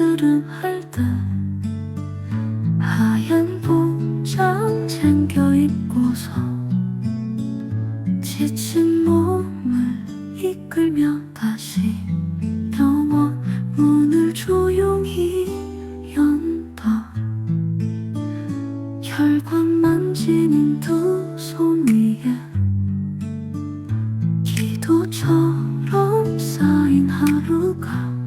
스름할 때 하얀 복장 챙겨 입고서 지친 몸을 이끌며 다시 병원 문을 조용히 연다. 혈관 만지는 두 손 위에 기도처럼 쌓인 하루가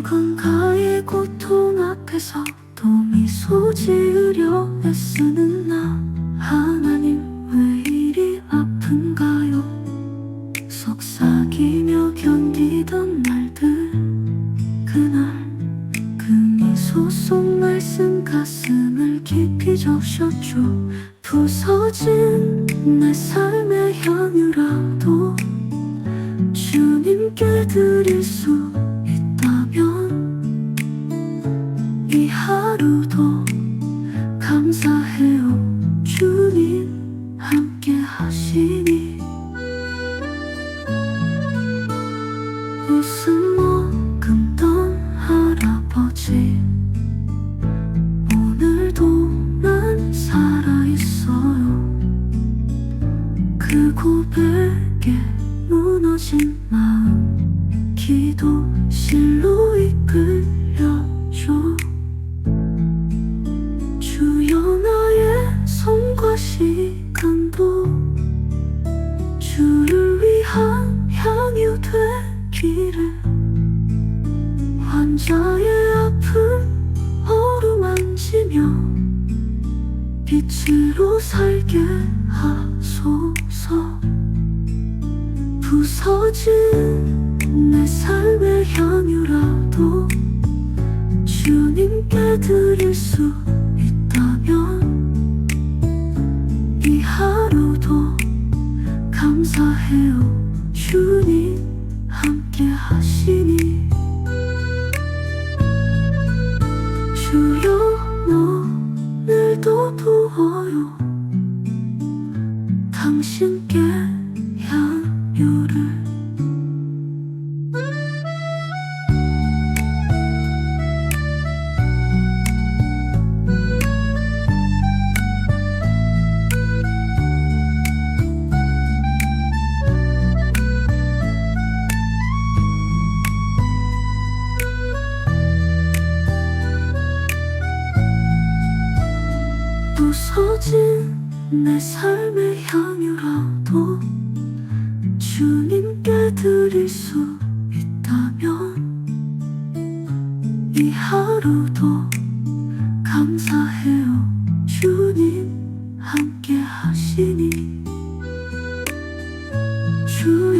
누군가의 고통 앞에서 또 미소 지으려 애쓰는 나. 하나님 왜 이리 아픈가요? 속삭이며 견디던 날들. 그날 그 미소 속 말씀 가슴을 깊이 적셨죠. 부서진 내 삶의 향유라도 주님께 드릴 수 이 하루도 감사해요. 주님 함께 하시니. 웃음 머금던 할아버지 오늘도 난 살아있어요. 그 고백에 무너진 마음 기도실로 빛으로 살게 하소서. 부서진 내 삶의 향유라도 주님께 드릴 수 있다면 이 하루도 감사해요 주님 부어요. 당신께 부서진 내 삶의 향유라도 주님께 드릴 수 있다면 이 하루도 감사해요. 주님 함께 하시니. 주여